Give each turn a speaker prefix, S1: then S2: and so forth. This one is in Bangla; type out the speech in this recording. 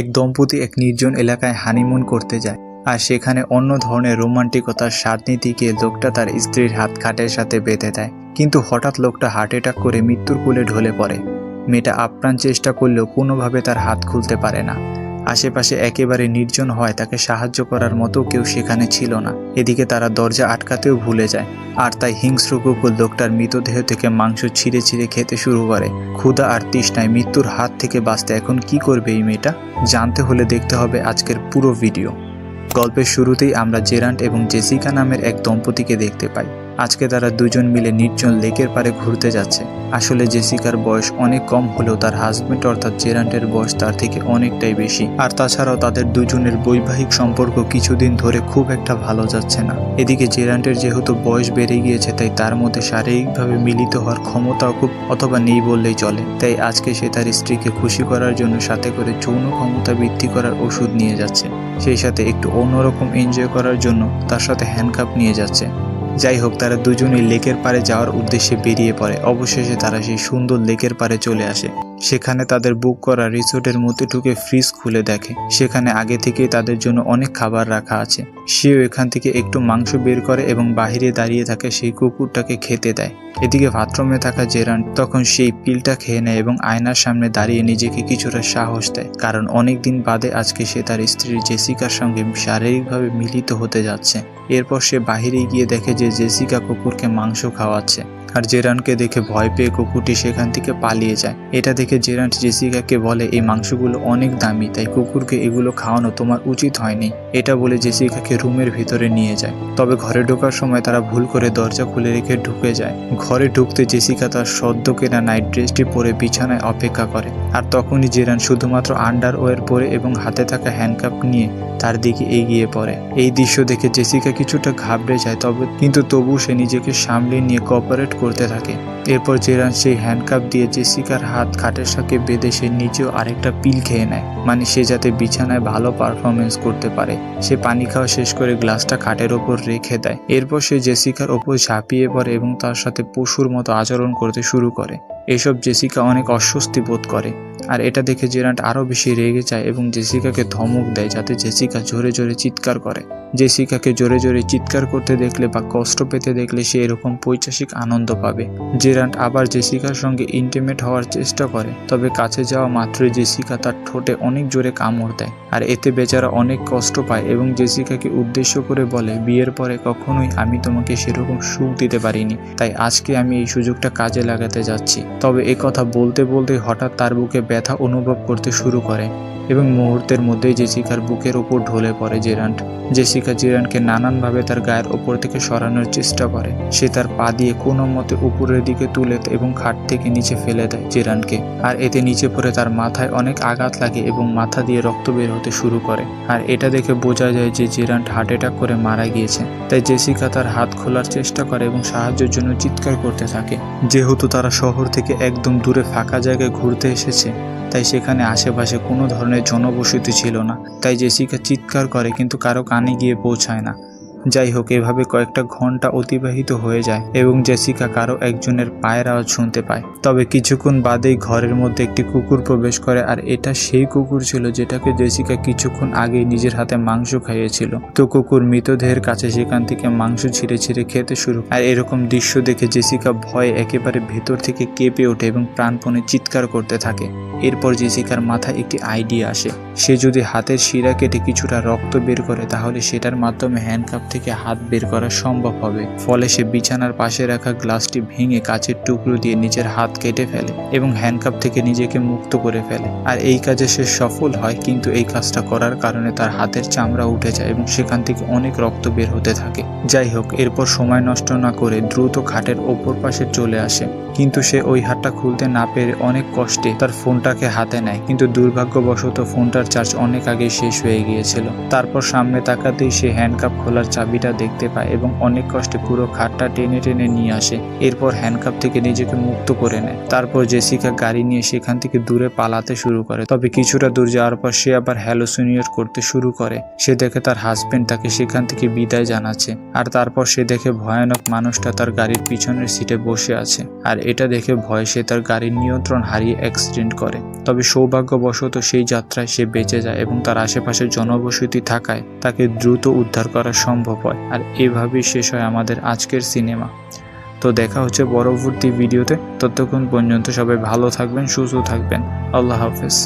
S1: এক দম্পতি এক নির্জন এলাকায় হানিমুন করতে যায়, আর সেখানে অন্য ধরনের রোমান্টিকতার স্বাদ নিতে গিয়ে লোকটা তার স্ত্রীর হাত খাটের সাথে বেঁধে দেয়। কিন্তু হঠাৎ লোকটা হার্ট অ্যাটাক করে মৃত্যুর কোলে ঢলে পড়ে। মেয়েটা আপ্রাণ চেষ্টা করলেও কোনোভাবে তার হাত খুলতে পারে না। আশেপাশে একেবারে নির্জন হয়, তাকে সাহায্য করার মতো কেউ সেখানে ছিল না। এদিকে তারা দরজা আটকাতেও ভুলে যায়, আর তাই হিংস্র কুকুর লোকটার মৃতদেহ থেকে মাংস ছিঁড়ে ছিঁড়ে খেতে শুরু করে। ক্ষুধা আর তৃষ্ণায় মৃত্যুর হাত থেকে বাঁচতে এখন কি করবে এই মেয়েটা? জানতে হলে দেখতে হবে আজকের পুরো ভিডিও। গল্পের শুরুতেই আমরা জেরান্ট এবং জেসিকা নামের এক দম্পতিকে দেখতে পাই। আজকে তারা দুজন মিলে নির্জন লেকের পারে ঘুরতে যাচ্ছে। আসলে জেসিকার বয়স অনেক কম হলেও তার হাজবেন্ড অর্থাৎ জেরান্টের বয়স তার থেকে অনেকটাই বেশি। আর তাছাড়াও তাদের দুজনের বৈবাহিক সম্পর্ক কিছুদিন ধরে খুব একটা ভালো যাচ্ছে না। এদিকে জেরান্টের যেহেতু বয়স বেড়ে গিয়েছে, তাই তার মধ্যে শারীরিকভাবে মিলিত হওয়ার ক্ষমতাও খুব অথবা নেই বললেই চলে। তাই আজকে সে তার স্ত্রীকে খুশি করার জন্য সাথে করে যৌন ক্ষমতা বৃদ্ধি করার ওষুধ নিয়ে যাচ্ছে। সেই সাথে একটু অন্যরকম এনজয় করার জন্য তার সাথে হ্যান্ডকাপ নিয়ে যাচ্ছে। যাই হোক, তারা দুজনেই লেকের পারে যাওয়ার উদ্দেশ্যে বেরিয়ে পড়ে। অবশেষে তারা সেই সুন্দর লেকের পারে চলে আসে। সেখানে তাদের বুক করা রিসোর্টের মধ্যে ঢুকে ফ্রিজ খুলে দেখে। সেখানে আগে থেকেই তাদের জন্য অনেক খাবার রাখা আছে। সেও এখান থেকে একটু মাংস বের করে এবং বাহিরে দাঁড়িয়ে থাকে সেই কুকুরটাকে খেতে দেয়। এদিকে বাথরুমে থাকা জেরান তখন সেই পিলটা খেয়ে নেয় এবং আয়নার সামনে দাঁড়িয়ে নিজেকে কিছুটা সাহস দেয়। কারণ অনেক দিন বাদে আজকে সে তার স্ত্রী জেসিকার সঙ্গে শারীরিকভাবে মিলিত হতে যাচ্ছে। এরপর সে বাহিরে গিয়ে দেখে যে জেসিকা কুকুরকে মাংস খাওয়াচ্ছে। আর জেরানকে দেখে ভয় পেয়ে কুকুরটি সেখান থেকে পালিয়ে যায়। এটা দেখে জেরান জেসিকাকে বলে, এই মাংসগুলো অনেক দামি, তাই কুকুরকে এগুলো খাওয়ানো তোমার উচিত হয়নি। এটা বলে জেসিকাকে রুমের ভিতরে নিয়ে যায়। তবে ঘরে ঢোকার সময় তারা ভুল করে দরজা খুলে রেখে ঢুকে যায়। ঘরে ঢুকতে জেসিকা তার সদ্য কেনা নাইট ড্রেসটি পরে বিছানায় অপেক্ষা করে। আর তখনই জেরান শুধুমাত্র আন্ডারওয়্যার পরে এবং হাতে থাকা হ্যান্ডকাপ নিয়ে তার দিকে এগিয়ে পড়ে। এই দৃশ্য দেখে জেসিকা কিছুটা ঘাবড়ে যায়, তবে কিন্তু তবু সে নিজেকে সামলে নিয়ে কোঅপারেট করতে থাকে। এরপর জেরান সেই হ্যান্ডকাপ দিয়ে জেসিকার হাত খাটের সাথে বেঁধে সে নিজেও আরেকটা পিল খেয়ে নেয় মানে সে যাতে বিছানায় ভালো পারফরমেন্স করতে পারে। সে পানি খাওয়া শেষ করে গ্লাসটা খাটের ওপর রেখে দেয়। এরপর সে জেসিকার ওপর ঝাঁপিয়ে পড়ে এবং তার সাথে পশুর মতো আচরণ করতে শুরু করে। এসব জেসিকা অনেক অস্বস্তি বোধ করে। আর এটা দেখে জেরান্ট আরও বেশি রেগে যায় এবং জেসিকাকে ধমক দেয়, যাতে জেসিকা জোরে জোরে চিৎকার করে। জেসিকাকে জোরে জোরে চিৎকার করতে দেখলে বা কষ্ট পেতে দেখলে সে এরকম পৈশাসিক আনন্দ পাবে। জেরান্ট আবার জেসিকার সঙ্গে ইন্টিমেট হওয়ার চেষ্টা করে, তবে কাছে যাওয়া মাত্রই জেসিকা তার ঠোঁটে অনেক জোরে কামড় দেয় আর এতে বেচারা অনেক কষ্ট পায় এবং জেসিকাকে উদ্দেশ্য করে বলে, বিয়ের পরে কখনোই আমি তোমাকে সেরকম সুখ দিতে পারিনি, তাই আজকে আমি এই সুযোগটা কাজে লাগাতে যাচ্ছি। তবে এ কথা বলতে বলতে হঠাৎ তার বুকে ব্যথা অনুভব করতে শুরু করে এবং মুহূর্তের মধ্যেই জেসিকার বুকের ওপর ঢলে পড়ে জেরান্ট জেসিকা জিরানকে নানানভাবে তার গায়ের ওপর থেকে সরানোর চেষ্টা করে। সে তার পা দিয়ে কোনো মতে উপরের দিকে তুলে এবং খাট থেকে নিচে ফেলে দেয় জিরানকে আর এতে নিচে পড়ে তার মাথায় অনেক আঘাত লাগে এবং মাথা দিয়ে রক্ত বের হতে শুরু করে। আর এটা দেখে বোঝা যায় যে জিরান্ট হার্ট অ্যাটাক করে মারা গিয়েছে। তাই জেসিকা তার হাত খোলার চেষ্টা করে এবং সাহায্যের জন্য চিৎকার করতে থাকে। যেহেতু তারা শহর থেকে একদম দূরে ফাঁকা জায়গায় ঘুরতে এসেছে তাই সেখানে আশেপাশে কোনো ধরনের জনবসতি ছিল না। তাই জেসিকা চিৎকার করে, কিন্তু কারও কানে গিয়ে পৌঁছায় না। যাই হোক, এভাবে কয়েকটা ঘণ্টা অতিবাহিত হয়ে যায় এবং জেসিকা কারও একজনের পায়ের আওয়াজ শুনতে পায়। তবে কিছুক্ষণ বাদেই ঘরের মধ্যে একটি কুকুর প্রবেশ করে আর এটা সেই কুকুর ছিল যেটাকে জেসিকা কিছুক্ষণ আগে নিজের হাতে মাংস খাইয়েছিল। তো কুকুর মৃতদেহের কাছে সেখান থেকে মাংস ছিঁড়ে ছিঁড়ে খেতে শুরু আর এরকম দৃশ্য দেখে জেসিকা ভয়ে একেবারে ভেতর থেকে কেঁপে ওঠে এবং প্রাণপণে চিৎকার করতে থাকে। এরপর জেসিকার মাথায় একটি আইডিয়া আসে। সে যদি হাতের শিরা কেটে কিছুটা রক্ত বের করে, তাহলে সেটার মাধ্যমে হ্যান্ডকাপ থেকে হাত বের করা সম্ভব হবে। ফলে সে বিছানার পাশে রাখা গ্লাসটি ভেঙে কাচের টুকরো দিয়ে নিজের হাত কেটে ফেলে এবং হ্যান্ডকাপ থেকে নিজেকে মুক্ত করে ফেলে। আর এই কাজে সে সফল হয়, কিন্তু এই কাজটা করার কারণে তার হাতের চামড়া উঠে যায় এবং সেখান থেকে অনেক রক্ত বের হতে থাকে। যাই হোক, এরপর সময় নষ্ট না করে দ্রুত খাটের ওপর পাশে চলে আসে। কিন্তু সে ওই হাতটা খুলতে না পেরে অনেক কষ্টে তার ফোনটাকে হাতে নেয়। কিন্তু দুর্ভাগ্যবশত ফোনটার চার্জ অনেক আগে শেষ হয়ে গিয়েছিল। তারপর সামনে তাকাতেই সে হ্যান্ডকাপ খোলার চাবিটা দেখতে পায় এবং অনেক কষ্টে পুরো খাটটা টেনে টেনে নিয়ে আসে। এরপর হ্যান্ডকাপ থেকে নিজেকে মুক্ত করে নেয়। তারপর জেসিকা গাড়ি নিয়ে সেখান থেকে দূরে পালাতে শুরু করে। তবে কিছুটা দূর যাওয়ার পর সে আবার হ্যালোসিনিয়র করতে শুরু করে। সে দেখে তার হাজবেন্ড তাকে সেখান থেকে বিদায় জানাচ্ছে। আর তারপর সে দেখে ভয়ানক মানুষটা তার গাড়ির পিছনের সিটে বসে আছে। আর এটা দেখে ভয়ে সে তার গাড়ির নিয়ন্ত্রণ হারিয়ে অ্যাক্সিডেন্ট করে। তবে সৌভাগ্যবশত সেই যাত্রায় সে বেঁচে যায় এবং তার আশেপাশে জনবসতি থাকায় তাকে দ্রুত উদ্ধার করা সম্ভব হয়। আর এভাবেই শেষ হয় আমাদের আজকের সিনেমা। তো দেখা হচ্ছে পরবর্তী ভিডিওতে। ততক্ষণ পর্যন্ত সবাই ভালো থাকবেন, সুস্থ থাকবেন। আল্লাহ হাফেজ।